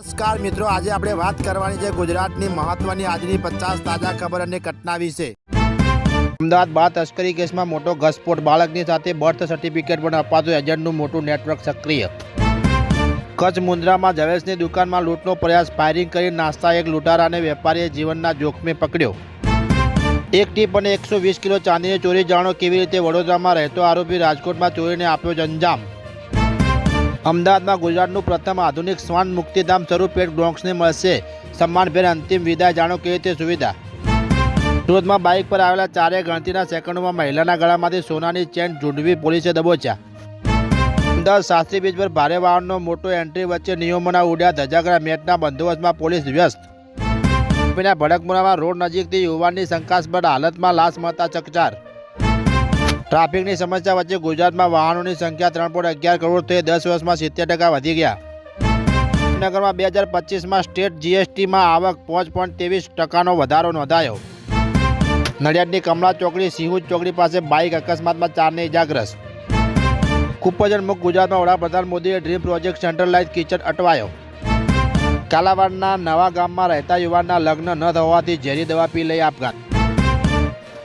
નમસ્કાર મિત્રો, આજે આપણે વાત કરવાની છે ગુજરાતની મહત્વની આજની પચાસ તાજા ખબર અને ઘટના વિશે. અમદાવાદ બાદ તસ્કરી કેસમાં મોટો ઘસસ્ફોટ બાળકની સાથે બર્થ સર્ટિફિકેટ પણ અપાતું એજન્ટનું મોટું નેટવર્ક સક્રિય. કચ્છ મુન્દ્રામાં જવેશની દુકાનમાં લૂંટનો પ્રયાસ. ફાયરિંગ કરી નાસ્તા એક લૂંટારા અને વેપારીએ જીવનના જોખમે પકડ્યો. એક ટીપ અને એકસો વીસ કિલો ચાંદીની ચોરી. જાણો કેવી રીતે વડોદરામાં રહેતો આરોપી રાજકોટમાં ચોરીને આપ્યો અંજામ અમદાવાદમાં ગુજરાતનું પ્રથમ આધુનિક શ્વાન મુક્તિધામ સ્વરૂપ પેટ બ્રોન્ક્સને મળશે. સન્માનભેર અંતિમ વિદાય, જાણો કેવી રીતે સુવિધા? સુરતમાં બાઇક પર આવેલા ચારે ગણતરીના સેકન્ડોમાં મહિલાના ગળામાંથી સોનાની ચેન ઝૂંડવી પોલીસે દબોચ્યા. અમદાવાદ શાસ્ત્રી બીચ પર ભારે વાહનનો મોટો એન્ટ્રી વચ્ચે નિયમોના ઉડ્યા ધજાગરા મેટના બંદોબસ્તમાં પોલીસ વ્યસ્ત. ભડકમુરામાં રોડ નજીકથી યુવાનની શંકાસ્પદ હાલતમાં લાશ મળતા ચકચાર. ટ્રાફિકની સમસ્યા વચ્ચે ગુજરાતમાં વાહનોની સંખ્યા ત્રણ પોઈન્ટ અગિયાર કરોડ થઈ દસ વર્ષમાં સિત્તેર ટકા વધી ગયા. જામનગરમાં બે હજાર પચીસમાં સ્ટેટ જીએસટીમાં આવક પાંચ પોઈન્ટ ત્રેવીસ ટકાનો વધારો નોંધાયો. નડિયાદની કમલા ચોકડી, સિંહુજ ચોકડી પાસે બાઇક અકસ્માતમાં ચારને ઇજાગ્રસ્ત. કુપોષણ મુક્ત ગુજરાતમાં વડાપ્રધાન મોદીએ ડ્રીમ પ્રોજેક્ટ સેન્ટ્રલાઇઝ કિચન અટવાયો. કાલાવાડના નવા ગામમાં રહેતા યુવાનના લગ્ન ન થવાથી ઝેરી દવા પી લઈ આપઘાત.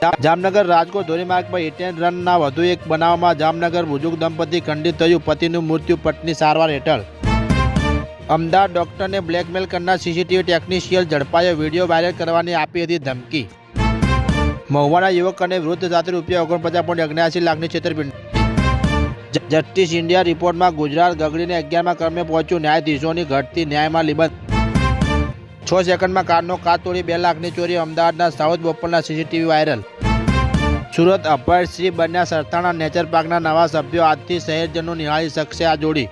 જામનગર રાજકોટ ધોરીમાર્ગ પર હિટ રનના વધુ એક બનાવમાં જામનગર બુજુર્ગ દંપતી ખંડિત થયું. પતિનું મૃત્યુ, પત્ની સારવાર હેઠળ. અમદાવાદ ડોક્ટરને બ્લેકમેલ કરનાર સીસીટીવી ટેકનિશિયલ ઝડપાયો. વીડિયો વાયરલ કરવાની આપી હતી ધમકી. મહુવાના યુવક અને વૃદ્ધ સાથે રૂપિયા ઓગણપચાસ પોઈન્ટ અગ્યાસી લાખની છેતરપિંડી. જસ્ટિસ ઇન્ડિયા રિપોર્ટમાં ગુજરાત ગગડીને અગિયારમાં ક્રમે પહોંચ્યું. ન્યાયાધીશોની ઘટતી ન્યાયમાં લિબન છ સેકન્ડમાં કારનો કાચ તોડી બે લાખની ચોરી અમદાવાદના સાઉથ બોપલના સીસીટીવી વાયરલ. સુરત અભય શ્રી બન્યા સરથાણા નેચર પાર્કના નવા સભ્યો આજથી શહેરજનો નિહાળી શકશે આ જોડી.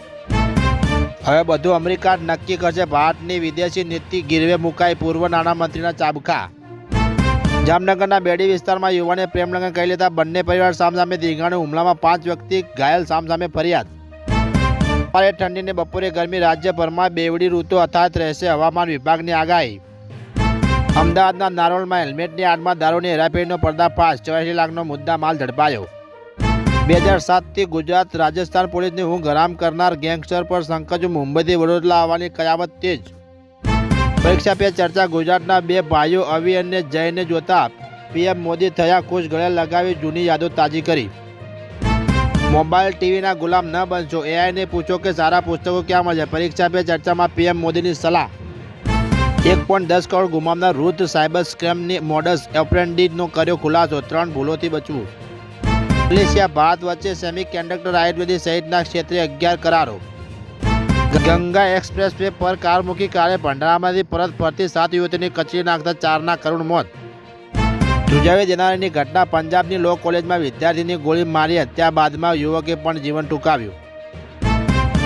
હવે બધું અમેરિકા નક્કી કરશે. ભારતની વિદેશી નીતિ ગીરવે મુકાઈ પૂર્વ નાણામંત્રીના ચાબખા જામનગરના બેડી વિસ્તારમાં યુવાને પ્રેમલગ્ન કરી લેતા બંને પરિવાર સામસામે દીઘાણુ હુમલામાં પાંચ વ્યક્તિ ઘાયલ સામસામે ફરિયાદ. સવારે ઠંડીને બપોરે ગરમી રાજ્યભરમાં બેવડી ઋતુ અથાત રહેશે હવામાન વિભાગની આગાહી. અમદાવાદના નારોલમાં હેલ્મેટની આડમાં દારૂની હેરાફેરીનો પર્દાફાશ ચોરાસી લાખનો મુદ્દા માલ ઝડપાયો. બે હજાર સાતથી ગુજરાત, રાજસ્થાન પોલીસની ઊંઘ હરામ કરનાર ગેંગસ્ટર પર શંકજ મુંબઈથી વડોદરા આવવાની કયામત તેજ. પરીક્ષા પે ચર્ચા, ગુજરાતના બે ભાઈઓ અવી અને જયને જોતા પીએમ મોદી થયા ખુશ ગળે લગાવી જૂની યાદો તાજી કરી. મોબાઈલ ટીવીના ગુલામ ન બનશો એઆઈને પૂછો કે સારા પુસ્તકો ક્યાં મળશે પરીક્ષા પે ચર્ચામાં પીએમ મોદીની સલાહ. એક પોઈન્ટ દસ કરોડ ગુમાવનાર વૃદ્ધ સાયબર સ્કેમની મોડસ એપ્રેન્ડિસનો કર્યો ખુલાસો. ત્રણ ભૂલોથી બચવું. મલેશિયા ભારત વચ્ચે સેમી કન્ડક્ટર આયુર્વેદિક સહિતના ક્ષેત્રે અગિયાર કરારો. ગંગા એક્સપ્રેસ પર કાર મૂકી કારે ભંડારામાંથી પરત ફરતી સાત યુવતીની કચરી નાખતા ચારના કરુણ મોત. ધ્રુજાવી દેનારીની ઘટના પંજાબની લો કોલેજમાં વિદ્યાર્થીની ગોળી મારી હત્યા બાદમાં યુવકે પણ જીવન ટૂંકાવ્યું.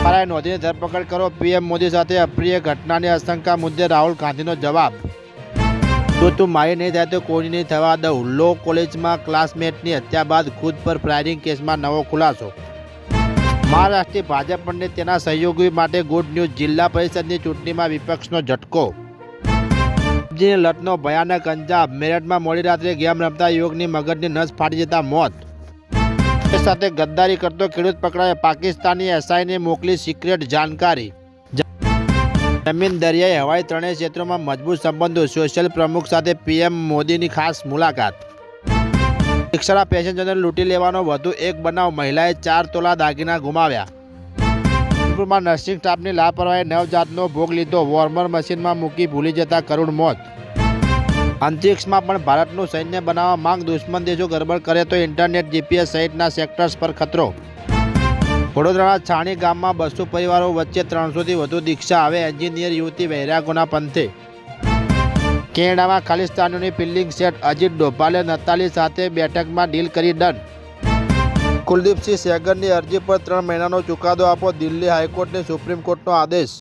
મારા નોંધીની ધરપકડ કરો. પીએમ મોદી સાથે અપ્રિય ઘટનાની આશંકા મુદ્દે રાહુલ ગાંધીનો જવાબ. જો તું મારી નહીં થાય તો કોઈની નહીં થવા દઉં. લો કોલેજમાં ક્લાસમેટની હત્યા બાદ ખુદ પર ફાયરિંગ કેસમાં નવો ખુલાસો. મહારાષ્ટ્રીય ભાજપ અને તેના સહયોગી માટે ગુડ ન્યૂઝ જિલ્લા પરિષદની ચૂંટણીમાં વિપક્ષનો ઝટકો. સબ્જીની લતનો ભયાનક અંજામ. મેરઠમાં મોડી રાત્રે ગેમ રમતા યુવકની મગજની નસ ફાટી જતા મોત. સાથે ગદ્દારી કરતો ખેડૂત પકડાયો. પાકિસ્તાની એસઆઈને મોકલી સિક્રેટ જાણકારી. જમીન દરિયાઈ હવાઈ ત્રણેય ક્ષેત્રોમાં મજબૂત સંબંધો. સોશિયલ પ્રમુખ સાથે પીએમ મોદીની ખાસ મુલાકાત. રિક્ષાના પેસેન્જરને લૂંટી લેવાનો વધુ એક બનાવ. મહિલાએ ચાર તોલા દાગીના ગુમાવ્યા. જયપુરમાં નર્સિંગ સ્ટાફની લાપરવાહી નવજાતનો ભોગ લીધો. વોર્મર મશીનમાં મૂકી ભૂલી જતા કરુણ મોત. અંતરિક્ષમાં પણ ભારતનું સૈન્ય બનાવવા માંગ દુશ્મન દેશો ગરબડ કરે તો ઇન્ટરનેટ, જીપીએસ સહિતના સેક્ટર્સ પર ખતરો. વડોદરાના છાણી ગામમાં બસો પરિવારો વચ્ચે ત્રણસોથી વધુ દીક્ષા આવે એન્જિનિયર, યુવતી, વૈરાગોના પંથે. કેનેડામાં ખાલિસ્તાનીઓની ફિલ્ડિંગ સેટ અજીત ડોભાલે નતાલી સાથે બેઠકમાં ડીલ કરી ડન. કુલદીપસિંહ સેગરની અરજી પર ત્રણ મહિનાનો ચુકાદો આપો દિલ્હી હાઈકોર્ટને સુપ્રીમ કોર્ટનો આદેશ.